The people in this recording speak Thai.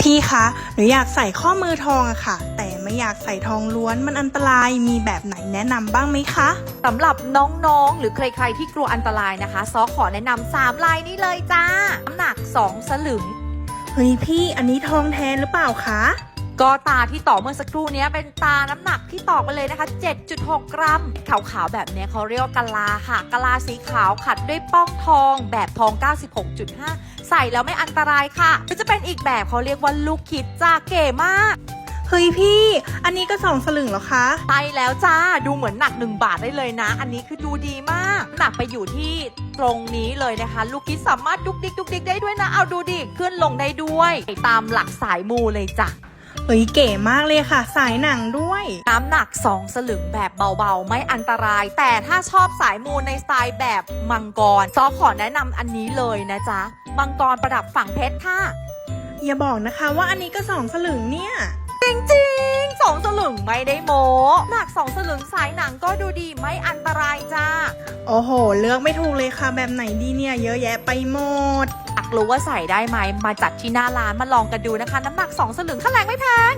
พี่คะหนูอยากใส่ข้อมือทองอะค่ะ แต่ไม่อยากใส่ทองล้วนมันอันตรายมีแบบไหนแนะนำบ้างไหมคะ สำหรับน้องๆ หรือใครๆที่กลัวอันตรายนะคะซอขอแนะนำ3ลายนี้เลยจ้า น้ำหนัก 2 สลึง เฮ้ยพี่อันนี้ทองแท้หรือเปล่าคะ ก็ตาที่ต่อเมื่อสักครู่เนี้ยเป็นตาน้ำหนักที่ต่อไปเลยนะคะ 7.6 กรัม ขาวๆ แบบเนี้ยเขาเรียกว่ากะลาค่ะกะลาสีขาวขัดด้วยป้องทองแบบทอง 96.5 ใส่แล้วไม่อันตรายค่ะหรือจะเป็นอีกแบบเขาเรียกว่าลูกคิดจ้าเก๋มากเฮ้ยพี่ อันนี้ก็สองสลึงเหรอคะไปแล้วจ้า ดูเหมือนหนัก1บาทได้เลยนะ อันนี้คือดูดีมาก หนักไปอยู่ที่ตรงนี้เลยนะคะ ลูกคิดสามารถดุกดิกดุกดิกได้ด้วยนะ เอาดูดิ ขึ้นลงได้ด้วย ตามหลักสายมูเลยจ้ะ เฮ้ยเก๋มากเลยค่ะ สายหนังด้วย น้ำหนัก 2 สลึงแบบเบาๆ ไม่อันตราย แต่ถ้าชอบสายมูในสไตล์แบบมังกรซอขอแนะนำอันนี้เลยนะจ๊ะ มังกรประดับฝั่งเพชรค่ะ อย่าบอกนะคะว่าอันนี้ก็สองสลึงเนี่ย จริงๆสองสลึงไม่ได้โมหนัก2สลึงสายหนังก็ดูดีไม่อันตรายจ้า โอ้โห เลือกไม่ถูกเลยค่ะ แบบไหนดีเนี่ย เยอะแยะไปหมดอยาก รู้ว่าใส่ได้ไหมมาจัดที่หน้าร้านมาลองกันดูนะคะ น้ำหนัก 2 สลึงค่าแรงไม่แพง